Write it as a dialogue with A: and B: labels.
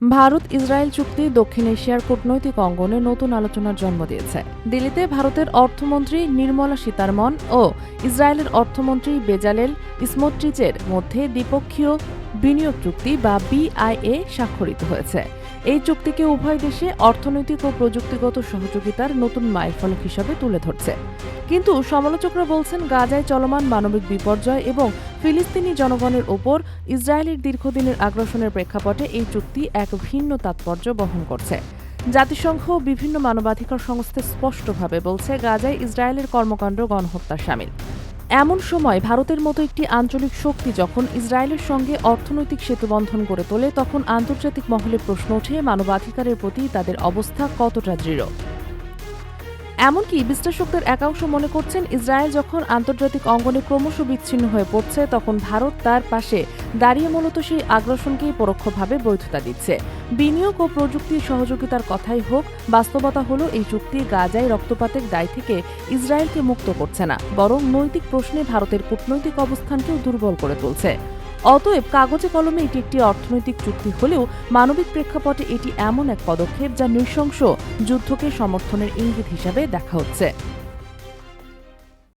A: Bharat Israel চুক্তি, দক্ষিণ এশিয়ার কূটনৈতিক অঙ্গনে নতুন আলোচনার জন্ম দিয়েছে। দিল্লিতে ভারতের অর্থমন্ত্রী নির্মলা সীতারমন ও ইসরায়েলের অর্থমন্ত্রী বেজালেল ইসমোট্রিচের মধ্যে দ্বিপক্ষীয় বিনিয়োগ চুক্তি বা বিআইএ স্বাক্ষরিত হয়েছে। এই চুক্তিকে উভয় দেশে অর্থনৈতিক ও প্রযুক্তিগত সহযোগিতার নতুন মাইলফলক হিসাবে তুলে ধরছে। কিন্তু সমালোচকরা বলছেন গাজায় চলমান মানবিক বিপর্যয় এবং ফিলিস্তিনি জনগণের ওপর ইসরায়েলের দীর্ঘদিনের আগ্রাসনের প্রেক্ষাপটে এই চুক্তি এক ভিন্ন তাৎপর্য বহন করছে। জাতিসংঘ বিভিন্ন মানবাধিকার সংস্থা স্পষ্টভাবে বলছে গাজায় ইসরায়েলের কর্মকাণ্ড গণহত্যার সামিল। এমন সময় ভারতের মতো একটি আঞ্চলিক শক্তি যখন ইসরায়েলের সঙ্গে অর্থনৈতিক সেতুবন্ধন গড়ে তোলে, তখন আন্তর্জাতিক মহলে প্রশ্ন ওঠে মানবাধিকারের প্রতি তাদের অবস্থা কতটা দৃঢ়। এমনকি বিশ্লেষকদের একাংশ মনে করছেন ইসরায়েল যখন আন্তর্জাতিক অঙ্গনে ক্রমশ বিচ্ছিন্ন হয়ে পড়ছে, তখন ভারত তার পাশে দাঁড়িয়ে মূলত সেই আগ্রাসনকেই পরোক্ষভাবে বৈধতা দিচ্ছে। বিনিয়োগ ও প্রযুক্তির সহযোগিতার কথাই হোক, বাস্তবতা হলো এই চুক্তি গাজায় রক্তপাতের দায় থেকে ইসরায়েলকে মুক্ত করছে না, বরং নৈতিক প্রশ্নে ভারতের কূটনৈতিক অবস্থানকেও দুর্বল করে তুলছে। অতএব কাগজে কলমে এটি একটি অর্থনৈতিক চুক্তি হলেও মানবিক প্রেক্ষাপটে এটি এমন এক পদক্ষেপ যা নৃশংস যুদ্ধকে সমর্থনের ইঙ্গিত হিসাবে দেখা হচ্ছে।